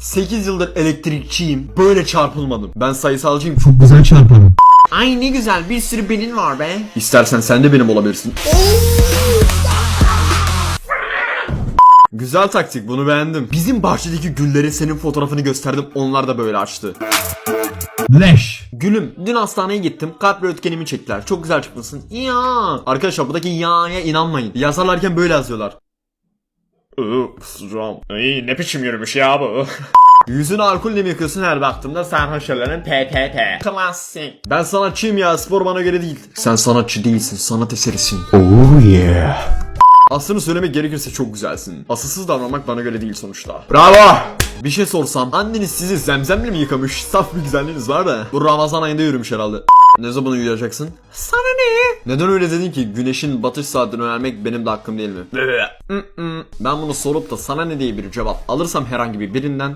8 yıldır elektrikçiyim. Böyle çarpılmadım. Ben sayısalcıyım. Çok güzel çarparım. Ay ne güzel bir sürü benim var be. İstersen sen de benim olabilirsin. Güzel taktik bunu beğendim. Bizim bahçedeki gülleri senin fotoğrafını gösterdim onlar da böyle açtı. Leş. Gülüm dün hastaneye gittim kalp röntgenimi çektiler çok güzel çıkmışsın. Ya. Arkadaşlar buradaki ya'ya inanmayın. Yazarlarken böyle yazıyorlar. Sıcağım. Ay ne biçim yürümüş ya bu. Yüzünü alkolle mi yıkıyorsun her baktığımda sarhoşların PPP. Klasik. Ben sanatçıyım ya spor bana göre değil. Sen sanatçı değilsin sanat eserisin. Oh yeah. Aslını söylemek gerekirse çok güzelsin. Asılsız davranmak bana göre değil sonuçta. Bravo! Bir şey sorsam anneniz sizi zemzemle mi yıkamış? Saf bir güzelliğiniz var da. Bu Ramazan ayında yürümüş herhalde. Ne zaman uyuyacaksın? Sana ne? Neden öyle dedin ki? Güneşin batış saatini öğrenmek benim de hakkım değil mi? Ben bunu sorup da sana ne diye bir cevap alırsam herhangi bir birinden.